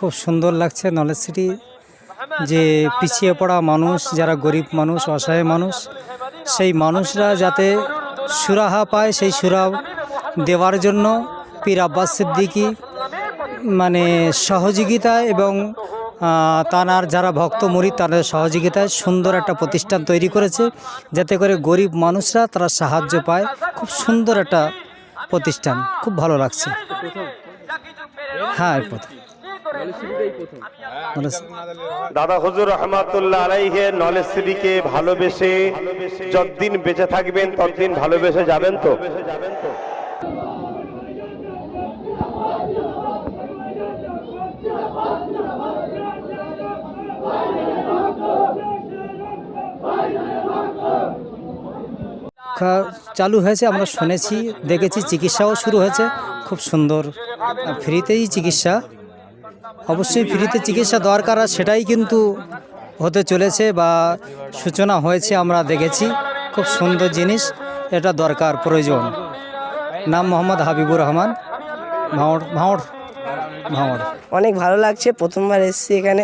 খুব সুন্দর লাগছে নলেজ সিটি যে পিছিয়ে পড়া মানুষ, যারা গরিব মানুষ, অসহায় মানুষ, সেই মানুষরা যাতে সুরাহা পায়, সেই সুরা দেওয়ার জন্য পীর আব্বাস সিদ্দিকী মানে সহযোগিতা এবং তানার যারা ভক্ত মুরিদ, তাদের সহযোগিতায় সুন্দর একটা প্রতিষ্ঠান তৈরি করেছে, যাতে করে গরিব মানুষরা তারা সাহায্য পায়। খুব সুন্দর একটা প্রতিষ্ঠান, খুব ভালো লাগছে। হ্যাঁ প্রথম দাদা হুজুর রহমাতুল্লাহ আলাইহে নলেজ সিটিকে ভালোবেসে যতদিন বেঁচে থাকবেন ততদিন ভালোবেসে যাবেন তো? চালু হয়েছে আমরা শুনেছি দেখেছি চিকিৎসাও শুরু হয়েছে। খুব সুন্দর ফ্রিতেই চিকিৎসা। অবশ্যই ফ্রিতে চিকিৎসা দরকার আর সেটাই কিন্তু হতে চলেছে বা সূচনা হয়েছে, আমরা দেখেছি। খুব সুন্দর জিনিস, এটা দরকার, প্রয়োজন। নাম মোহাম্মদ হাবিবুর রহমান ভাঁড় ভাঁড় ভাঁড় অনেক ভালো লাগছে, প্রথমবার এসেছি এখানে।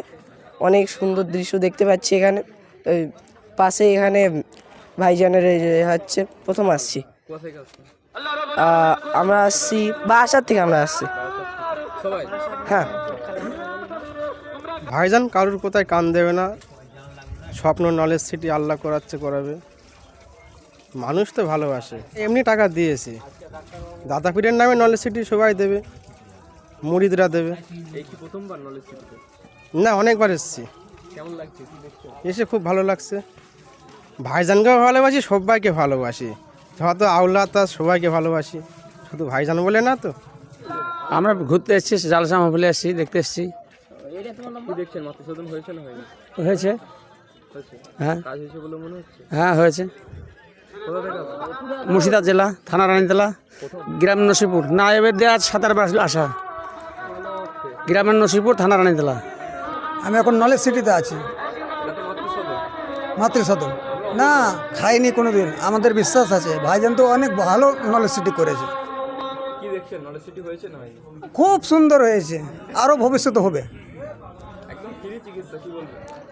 অনেক সুন্দর দৃশ্য দেখতে পাচ্ছি এখানে। ওই পাশে এখানে ভাইজানের হচ্ছে, প্রথম আসছি। আমরা আসছি বা আসার থেকে আমরা আসছি। হ্যাঁ। ভাইজান কারুর কোথায় কান দেবে না? স্বপ্ন নলেজ সিটি আল্লাহ করাচ্ছে করাবে। মানুষ তো ভালোবাসে। এমনি টাকা দিয়েছি। দাদাপীঠের নামে নলেজ সিটি সবাই দেবে। মুরিদরা দেবে। না অনেকবার এসেছি। এসে খুব ভালো লাগছে। ভাইজানকেও ভালোবাসি সবাইকে ভালোবাসি। যত আউলা তা সবাইকে ভালোবাসি। শুধু ভাইজান বলে না তো। আমরা ঘুরতে এসেছি জালসা মাহফিলে এসেছি দেখতে এসেছি। হয়েছে হ্যাঁ। হ্যাঁ হয়েছে। মুর্শিদাবাদ জেলা থানা রানীতলা গ্রাম নসিপুর। না এবার দেওয়া সাঁতার আসা। গ্রামের নসিপুর থানা রানীতলা। আমি এখন নলেজ সিটিতে আছি। মাতৃসদন না খাইনি কোনো দিন আমাদের বিশ্বাস আছে। ভাইজান তো অনেক ভালো নলেজ সিটি করেছে। খুব সুন্দর হয়েছে। আরও ভবিষ্যতে হবে।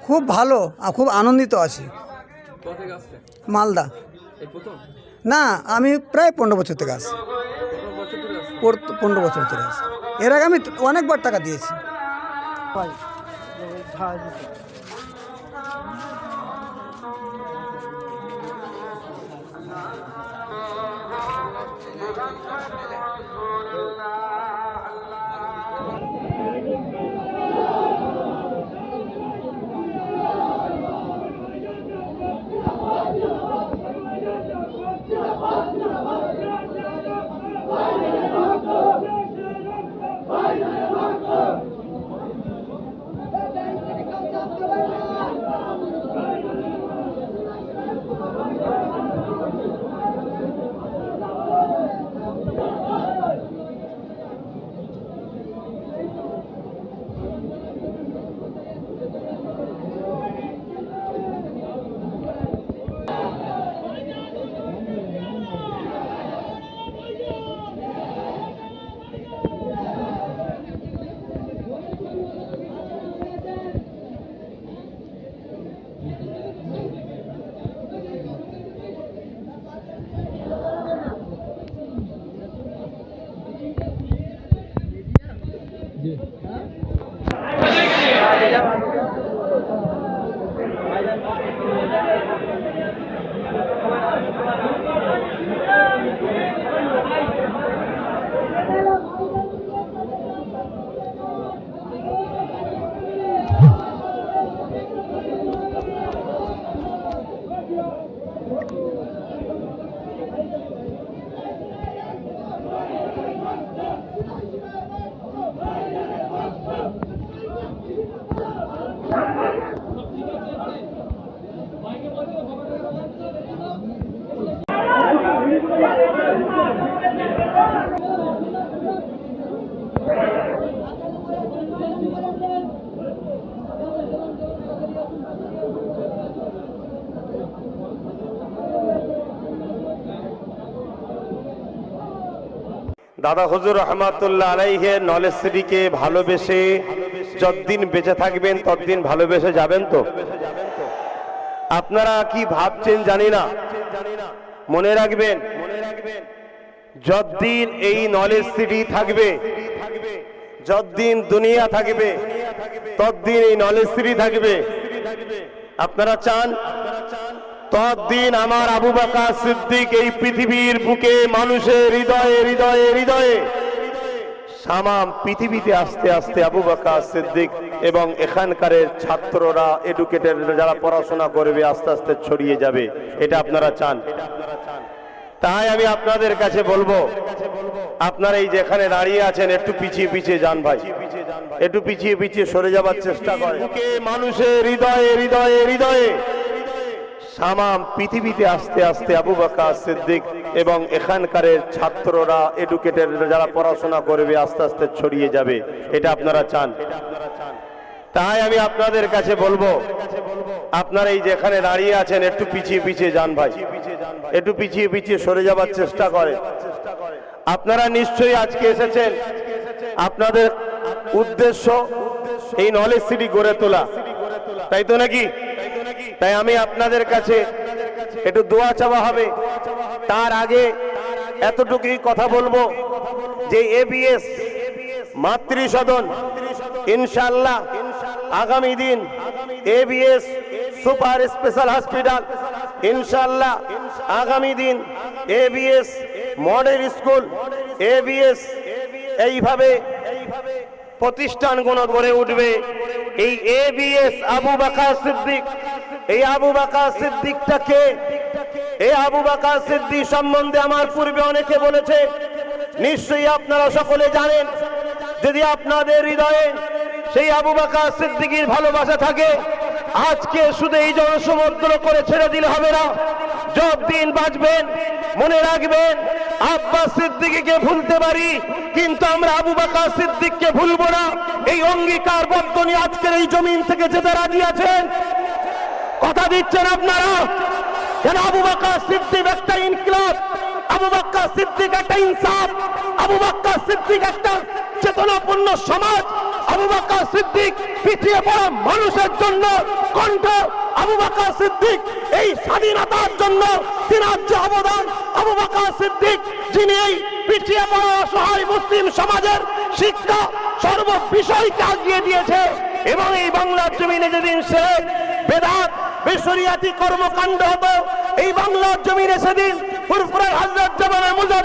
খুব ভালো আর খুব আনন্দিত আছি। মালদা। না আমি প্রায় পনেরো বছর থেকে আসি পর- পনেরো বছর থেকে আসি এর আগে আমি অনেকবার টাকা দিয়েছি। Gel. দাদা হজুর রহমাতুল্লাহ আলাইহে নলেজ সিটিকে ভালোবেসে যতদিন বেঁচে থাকবেন, ততদিন ভালোবেসে যাবেন তো? আপনারা কি ভাবছেন জানি না। মনে রাখবেন, যতদিন এই নলেজ সিটি থাকবে, যতদিন দুনিয়া থাকবে, ততদিন এই নলেজ সিটি থাকবে। আপনারা চান ততদিন আমার আবু বাকা সিদ্দিক এই পৃথিবীর বুকে মানুষের হৃদয়ে হৃদয়ে হৃদয়ে সামাম পৃথিবীতে আস্তে আস্তে আবু বাকা সিদ্দিক এবং এখানকারের ছাত্ররা এডুকেটেড যারা পড়াশোনা করবে আস্তে আস্তে ছড়িয়ে যাবে। এটা আপনারা চান? তাই আমি আপনাদের কাছে বলব, আপনারা এই যেখানে দাঁড়িয়ে আছেন, একটু পিছিয়ে পিছিয়ে যান ভাই। একটু পিছিয়ে পিছিয়ে সরে যাবার চেষ্টা করে মানুষের হৃদয়ে হৃদয়ে হৃদয়ে সামাম পৃথিবীতে আস্তে আস্তে আবু বাকা সিদ্দিক এবং এখানকারের ছাত্ররা এডুকেটেড যারা পড়াশোনা করবে, আস্তে আস্তে ছড়িয়ে যাবে। এটা আপনারা চান? তাই আমি আপনাদের কাছে বলব, আপনারা এই যেখানে দাঁড়িয়ে আছেন, একটু পিছিয়ে পিছিয়ে যান ভাই। একটু পিছিয়ে পিছিয়ে সরে যাবার চেষ্টা করে আপনারা নিশ্চয়ই আজকে এসেছেন। আপনাদের উদ্দেশ্য এই নলেজ সিটি গড়ে তোলা। তাই তো নাকি? তাই আমি আপনাদের কাছে একটু দোয়া চাওয়া হবে। তার আগে এতটুকুই কথা বলব যে এবিএস মাতৃসদন ইনশাল্লাহ আগামী দিন এবিএস সুপার স্পেশাল হসপিটাল ইনশাল্লাহ আগামী দিন এবিএস মডেল স্কুল এবিএস এইভাবে প্রতিষ্ঠানগুলো গড়ে উঠবে। এই এবিএস আবু বাকা সিদ্দিক এই আবু বাকা সিদ্দিকটাকে এই আবু বাকা সিদ্দিক সম্বন্ধে আমার পূর্বে অনেকে বলেছে, নিশ্চয়ই আপনারা সকলে জানেন, যদি আপনাদের হৃদয়ে সেই আবু বাকা সিদ্দিকির ভালোবাসা থাকে, আজকে শুধু এই জনসমুদ্র করে ছেড়ে দিলে হবে না, যতদিন বাঁচবেন, মনে রাখবেন আব্বাস সিদ্দিকীকে ভুলতে পারি, কিন্তু আমরা আবু বাকা সিদ্দিককে ভুলবো না, এই অঙ্গীকার বদ্ধ নিয়ে আজকের এই জমিন থেকে যেতে রাজি আছেন কথা দিচ্ছেন আপনারা? যেন আবু বাক্কা সিদ্দিক একটা ইনকিলাব, আবু বাক্কা সিদ্দিক একটা ইনসাফ, আবু বাক্কা সিদ্দিক একটা চেতনাপূর্ণ সমাজ, আবু বাক্কা সিদ্দিক পিছিয়ে পড়া মানুষের জন্য কণ্ঠ, আবু বাক্কা সিদ্দিক এই স্বাধীনতার জন্য তিনার অবদান, আবু বাক্কা সিদ্দিক যিনি এই পিছিয়ে পড়া অসহায় মুসলিম সমাজের শিক্ষা সর্ব বিষয়কে আগিয়ে দিয়েছে। এবং এই বাংলার জমিনে যেদিন সে বেদাত বেসরিয়াতি কর্মকাণ্ড হতো। এই বাংলার জমিনে সেদিন ফুরফুরার হাজরত জমানের মুজাদ